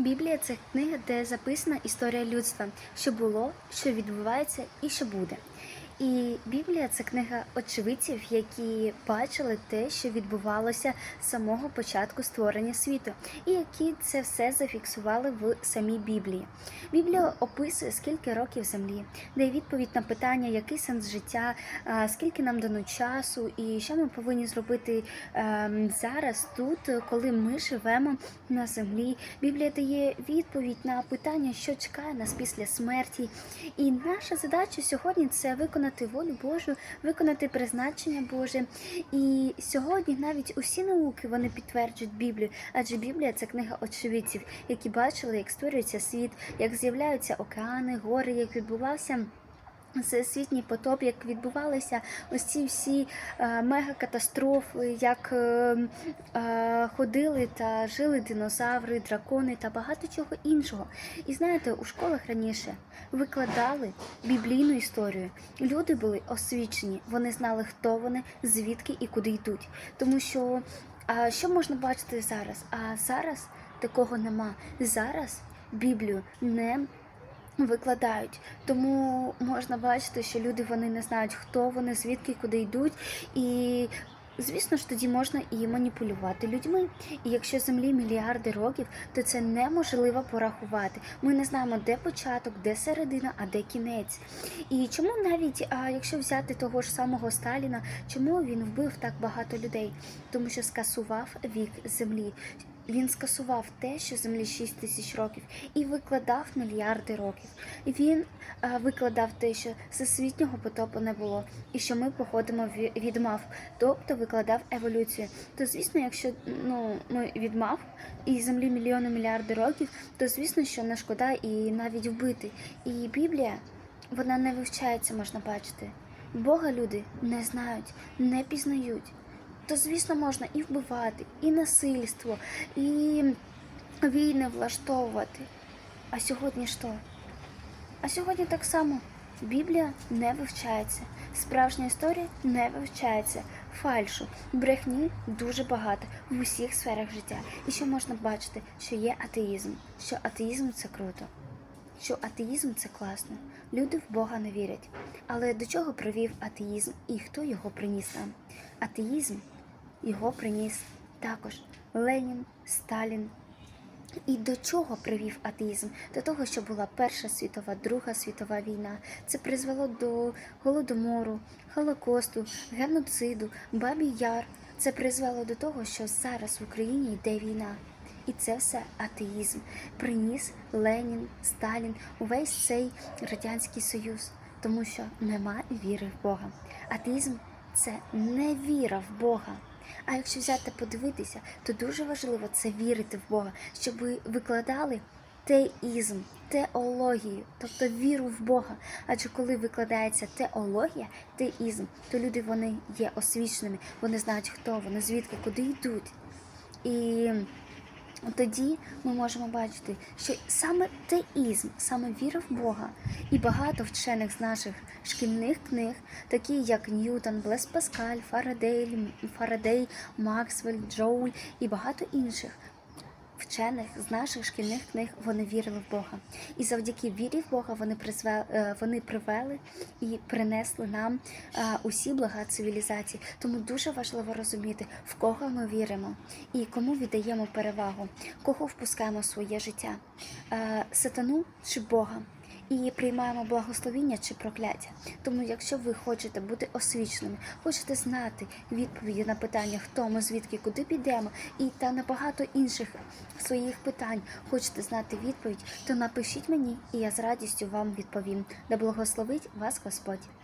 Біблія це книга, де записана історія людства, що було, що відбувається і що буде. І Біблія це книга очевидців, які бачили те, що відбувалося з самого початку створення світу, і які це все зафіксували в самій Біблії. Біблія описує, скільки років землі, дає відповідь на питання, який сенс життя, скільки нам дано часу, і що ми повинні зробити ем, зараз, тут, коли ми живемо на землі. Біблія дає відповідь на питання, що чекає нас після смерті. І наша задача сьогодні це виконати волю Божу, виконати призначення Боже. І сьогодні навіть усі науки вони підтверджують Біблію, адже Біблія це книга очевидців, які бачили, як створюється світ, як з'являються океани, гори, як відбувався. Всесвітній потоп, як відбувалися ось ці всі е, мегакатастрофи, як е, е, ходили та жили динозаври, дракони та багато чого іншого. І знаєте, у школах раніше викладали біблійну історію. Люди були освічені, вони знали, хто вони, звідки і куди йдуть. Тому що а, що можна бачити зараз? А зараз такого нема. Зараз Біблію не викладають. Тому можна бачити, що люди вони не знають, хто вони, звідки, куди йдуть. І звісно ж тоді можна і маніпулювати людьми. І якщо землі мільярди років, то це неможливо порахувати. Ми не знаємо, де початок, де середина, а де кінець. І чому навіть, а якщо взяти того ж самого Сталіна, чому він вбив так багато людей? Тому що скасував вік землі. Він скасував те, що землі 6 тисяч років, і викладав мільярди років. Він викладав те, що всесвітнього потопу не було, і що ми походимо ві- від мав, тобто викладав еволюцію. То звісно, якщо ну ми від мав і землі мільйони мільярди років, то звісно, що не шкода і навіть вбити. І Біблія вона не вивчається, можна бачити. Бога люди не знають, не пізнають то звісно можна і вбивати, і насильство, і війни влаштовувати. А сьогодні що? А сьогодні так само Біблія не вивчається, справжня історія не вивчається, фальшу, брехні дуже багато в усіх сферах життя. І що можна бачити, що є атеїзм, що атеїзм це круто, що атеїзм це класно. Люди в Бога не вірять. Але до чого привів атеїзм і хто його приніс нам? Атеїзм його приніс також Ленін, Сталін. І до чого привів атеїзм? До того, що була Перша світова, Друга світова війна. Це призвело до голодомору, Холокосту, геноциду, Бабій Яр. Це призвело до того, що зараз в Україні йде війна. І це все атеїзм. Приніс Ленін, Сталін, увесь цей Радянський Союз, тому що нема віри в Бога. Атеїзм це не віра в Бога. А якщо взяти подивитися, то дуже важливо це вірити в Бога, щоб ви викладали теїзм, теологію, тобто віру в Бога. Адже коли викладається теологія, теїзм, то люди вони є освіченими, вони знають, хто вони, звідки, куди йдуть. І тоді ми можемо бачити, що саме теїзм, саме віра в Бога і багато вчених з наших шкільних книг, такі як Ньютон, Блес Паскаль, Фарадей, Фарадей, Максвель, Джоуль і багато інших. Вчених з наших шкільних книг вони вірили в Бога, і завдяки вірі в Бога вони призвели, е, вони привели і принесли нам е, усі блага цивілізації. Тому дуже важливо розуміти, в кого ми віримо і кому віддаємо перевагу, кого впускаємо в своє життя, Е, сатану чи Бога. І приймаємо благословіння чи прокляття. Тому, якщо ви хочете бути освіченими, хочете знати відповіді на питання, хто ми, звідки, куди підемо, і та на багато інших своїх питань хочете знати відповідь, то напишіть мені, і я з радістю вам відповім. Да благословить вас Господь.